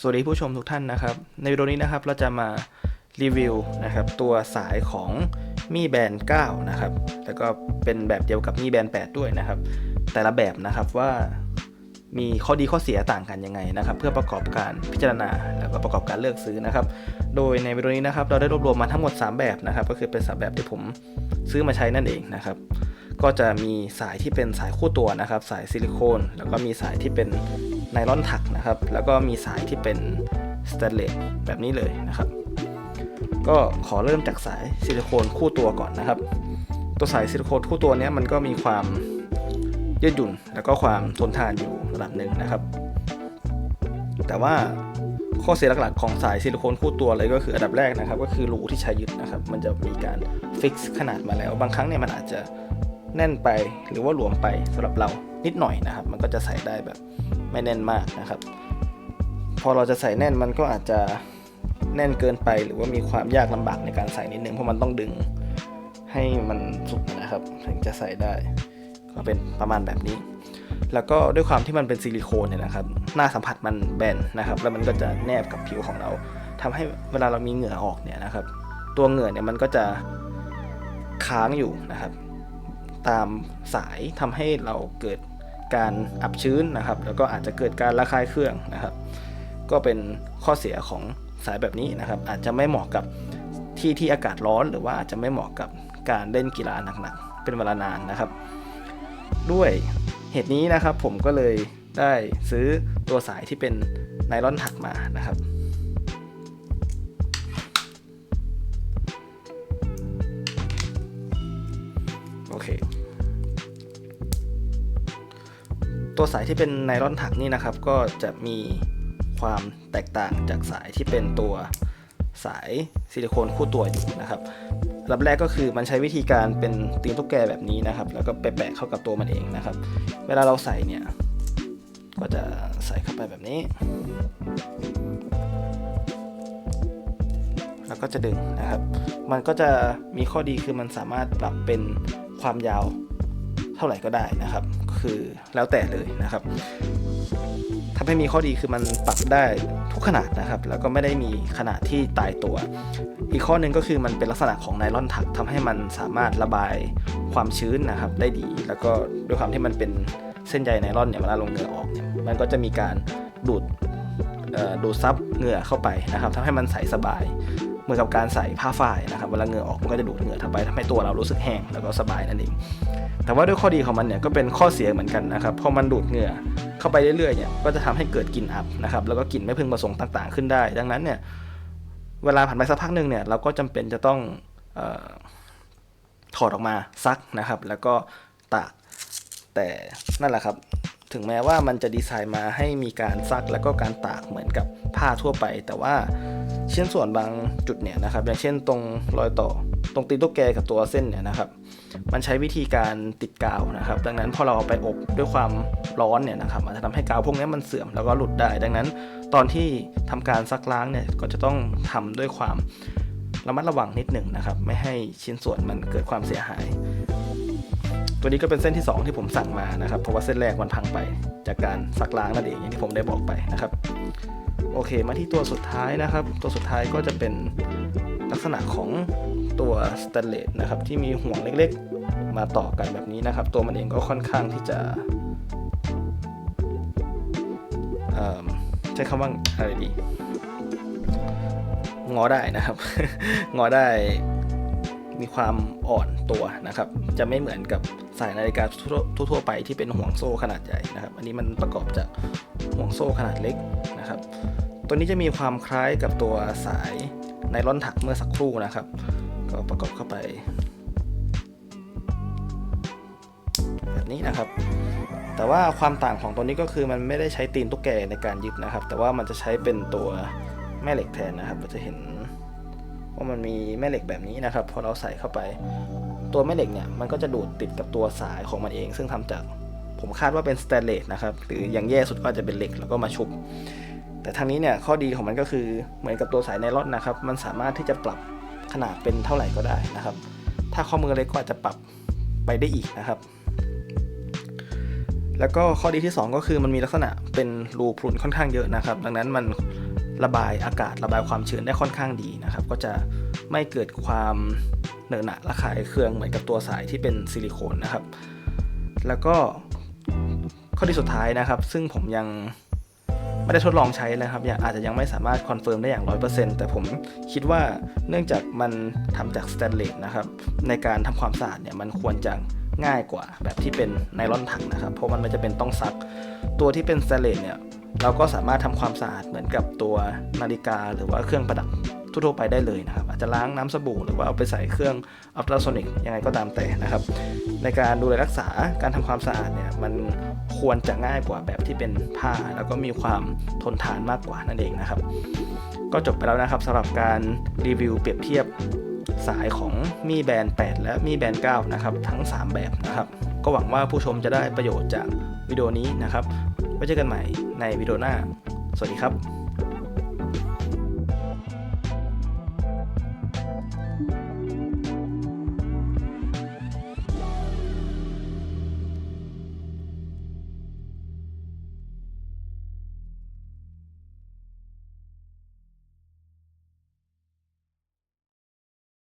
สวัสดีผู้ชมทุกท่านนะครับ ในวิดีโอนี้นะครับเราจะมารีวิวนะครับตัวสายของมีแบน9นะครับแล้วก็เป็นแบบเดียวกับมีแบน8ด้วยนะครับ แต่ละแบบนะครับว่ามีข้อดีข้อเสียต่างกันยังไงนะครับ เพื่อประกอบการพิจารณาแล้วก็ประกอบการเลือกซื้อนะครับ โดยในวิดีโอนี้นะครับเราได้รวบรวมมาทั้งหมด 3 แบบนะครับ ก็คือเป็นสามแบบที่ผมซื้อมาใช้นั่นเองนะครับ ก็จะมีสายที่เป็นสายคู่ตัวนะครับ สายซิลิโคน แล้วก็มีสายที่เป็นไนลอนถักนะครับ แล้วก็มีสายที่เป็นสแตนเลสแบบนี้เลยนะครับ ก็ขอเริ่มจากสายซิลิโคนคู่ตัวก่อนนะครับ ตัวสายซิลิโคนคู่ตัวเนี้ยมันก็มีความยืดหยุ่น แล้วก็ความทนทานอยู่ระดับหนึ่งนะครับ แต่ว่าข้อเสียหลักๆของสายซิลิโคนคู่ตัวเลยก็คืออันดับแรกนะครับ ก็คือรูที่ใช้ยึดนะครับ มันจะมีการฟิกซ์ขนาดมาแล้ว บางครั้งเนี่ยมันอาจจะ แน่นไปหรือว่าหลวมไปสำหรับเรานิดหน่อยนะครับ มันก็จะใส่ได้แบบไม่แน่นมากนะครับ พอเราจะใส่แน่นมันก็อาจจะแน่นเกินไปหรือว่ามีความยากลำบากในการใส่นิดนึงเพราะมันต้องดึงให้มันสุดนะครับ ถึงจะใส่ได้ก็เป็นประมาณแบบนี้ แล้วก็ด้วยความที่มันเป็นซิลิโคนเนี่ยนะครับ หน้าสัมผัสมันแบนนะครับ แล้วมันก็จะแนบกับผิวของเราทำให้เวลาเรามีเหงื่อออกเนี่ยนะครับ ตัวเหงื่อเนี่ยมันก็จะค้างอยู่นะครับ ตามสายทำให้เราเกิดการอับชื้นนะครับ แล้วก็อาจจะเกิดการระคายเคืองนะครับ ก็เป็นข้อเสียของสายแบบนี้นะครับ อาจจะไม่เหมาะกับที่ที่อากาศร้อน หรือว่าอาจจะไม่เหมาะกับการเล่นกีฬาหนักๆ เป็นเวลานานนะครับ ด้วยเหตุนี้นะครับผมก็เลยได้ซื้อตัวสายที่เป็นไนลอนถักมานะครับ ตัวสายที่เป็นไนลอนถักนี่นะครับ ก็จะมีความแตกต่างจากสายที่เป็นตัวสายซิลิโคนคู่ตัวอยู่นะครับลำแรกก็คือมันใช้วิธีการเป็นตีนตุ๊กแกแบบนี้นะครับ แล้วก็ไปแปะเข้ากับตัวมันเองนะครับ เวลาเราใส่เนี่ย ก็จะใส่เข้าไปแบบนี้ แล้วก็จะดึงนะครับ มันก็จะมีข้อดีคือมันสามารถปรับเป็นความยาว เท่าไหร่ก็ได้นะครับ คือแล้วแต่เลยนะครับทำให้มีข้อดีคือมันปรับได้ทุกขนาดนะครับ แล้วก็ไม่ได้มีขนาดที่ตายตัว อีกข้อหนึ่งก็คือมันเป็นลักษณะของไนลอนถักทำให้มันสามารถระบายความชื้นนะครับได้ดี แล้วก็ด้วยความที่มันเป็นเส้นใยไนลอนเนี่ยเวลาลงเหงื่อออกเนี่ยมันก็จะมีการดูดเอ่อดูดซับเหงื่อเข้าไปนะครับทำให้มันใสสบาย เหมือนกับการใส่ผ้าฝ้ายนะครับเวลาเหงื่อออกมันก็จะดูดเหงื่อเข้าไปทำให้ตัวเรารู้สึกแห้งแล้วก็สบายนั่นเองแต่ว่าด้วยข้อดีของมันเนี่ยก็เป็นข้อเสียเหมือนกันนะครับพอมันดูดเหงื่อเข้าไปเรื่อยๆเนี่ยก็จะทำให้เกิดกลิ่นอับนะครับแล้วก็กลิ่นไม่พึงประสงค์ต่างๆ ขึ้นได้ ดังนั้นเนี่ยเวลาผ่านไปสักพักหนึ่งเนี่ยเราก็จำเป็นจะต้องออถอดออกมาซักนะครับ แล้วก็ตากแต่นั่นแหละครับ ถึงแม้ว่ามันจะดีไซน์มาให้มีการซักแล้วก็การตากเหมือนกับผ้าทั่วไป แต่ว่าชิ้นส่วนบางจุดเนี่ยนะครับ อย่างเช่นตรงรอยต่อ ตรงตีนตุ๊กแกกับตัวเส้นเนี่ยนะครับ มันใช้วิธีการติดกาวนะครับ ดังนั้นพอเราเอาไปอบด้วยความร้อนเนี่ยนะครับอาจจะทำให้กาวพวกนี้มันเสื่อมแล้วก็หลุดได้ ดังนั้น ตอนที่ทำการซักล้างเนี่ยก็จะต้องทำด้วยความระมัดระวังนิดหนึ่งนะครับ ไม่ให้ชิ้นส่วนมันเกิดความเสียหาย ตัวนี้ก็เป็นเส้นที่ 2 ที่ผมสั่งมานะครับเพราะว่าเส้นแรกมันพังไป จากการซักล้างนั่นเองอย่างที่ผมได้บอกไปนะครับ โอเคมาที่ตัวสุดท้ายนะครับ ตัวสุดท้ายก็จะเป็นลักษณะของตัวสแตนเลสนะครับที่มีห่วงเล็กๆ มาต่อกันแบบนี้นะครับ ตัวมันเองก็ค่อนข้างที่จะใช้คำว่าอะไรดีงอได้นะครับ งอได้มีความอ่อนตัวนะครับ จะไม่เหมือนกับ สายนาฬิกาทั่วๆไปที่เป็นห่วงโซ่ขนาดใหญ่นะครับ อันนี้มันประกอบจากห่วงโซ่ขนาดเล็กนะครับ ตัวนี้จะมีความคล้ายกับตัวสายไนลอนถักเมื่อสักครู่นะครับ ก็ประกอบเข้าไป แบบนี้นะครับ แต่ว่าความต่างของตัวนี้ก็คือมันไม่ได้ใช้ตีนตุ๊กแกในการยึดนะครับ แต่ว่ามันจะใช้เป็นตัวแม่เหล็กแทนนะครับเราจะเห็นว่ามันมีแม่เหล็กแบบนี้นะครับพอเราใส่เข้าไป ตัวแม่เหล็กเนี่ย มันก็จะดูดติดกับตัวสายของมันเอง ซึ่งทำจากผมคาดว่าเป็นสแตนเลสนะครับ หรืออย่างแย่สุดก็อาจจะเป็นเหล็กแล้วก็มาชุบ แต่ทางนี้เนี่ยข้อดีของมันก็คือเหมือนกับตัวสายไนลอนนะครับ มันสามารถที่จะปรับขนาดเป็นเท่าไหร่ก็ได้นะครับ ถ้าข้อมือเล็กก็อาจจะปรับไปได้อีกนะครับ แล้วก็ข้อดีที่ 2 ก็คือมันมีลักษณะเป็นรูพรุนค่อนข้างเยอะนะครับ ดังนั้นมันระบายอากาศระบายความชื้นได้ค่อนข้างดีนะครับ ก็จะไม่เกิดความ เหนอะหนะระคายเคืองเหมือนกับตัวสายที่เป็นซิลิโคนนะครับ แล้วก็ข้อที่สุดท้ายนะครับ ซึ่งผมยังไม่ได้ทดลองใช้นะครับยังอาจจะยังไม่สามารถคอนเฟิร์มได้อย่าง 100%แต่ผมคิดว่าเนื่องจากมันทำจากสแตนเลสนะครับ ในการทำความสะอาดเนี่ยมันควรจะง่ายกว่าแบบที่เป็นไนลอนถังนะครับ เพราะมันไม่จะเป็นต้องซัก ตัวที่เป็นสแตนเลสเนี่ยเราก็สามารถทำความสะอาดเหมือนกับตัวนาฬิกาหรือว่าเครื่องประดับ ทั่วๆไปได้เลยนะครับอาจจะล้างน้ำสบู่หรือว่าเอาไปใส่เครื่องอัลตราโซนิกยังไงก็ตามแต่นะครับ ในการดูแลรักษาการทำความสะอาดเนี่ยมันควรจะง่ายกว่าแบบที่เป็นผ้า แล้วก็มีความทนทานมากกว่านั่นเองนะครับ ก็จบไปแล้วนะครับสำหรับการรีวิวเปรียบเทียบสายของมีแบรนด์ 8 และมีแบรนด์ 9 นะครับ ทั้ง 3 แบบนะครับ ก็หวังว่าผู้ชมจะได้ประโยชน์จากวิดีโอนี้นะครับ ไว้เจอกันใหม่ในวิดีโอหน้า สวัสดีครับ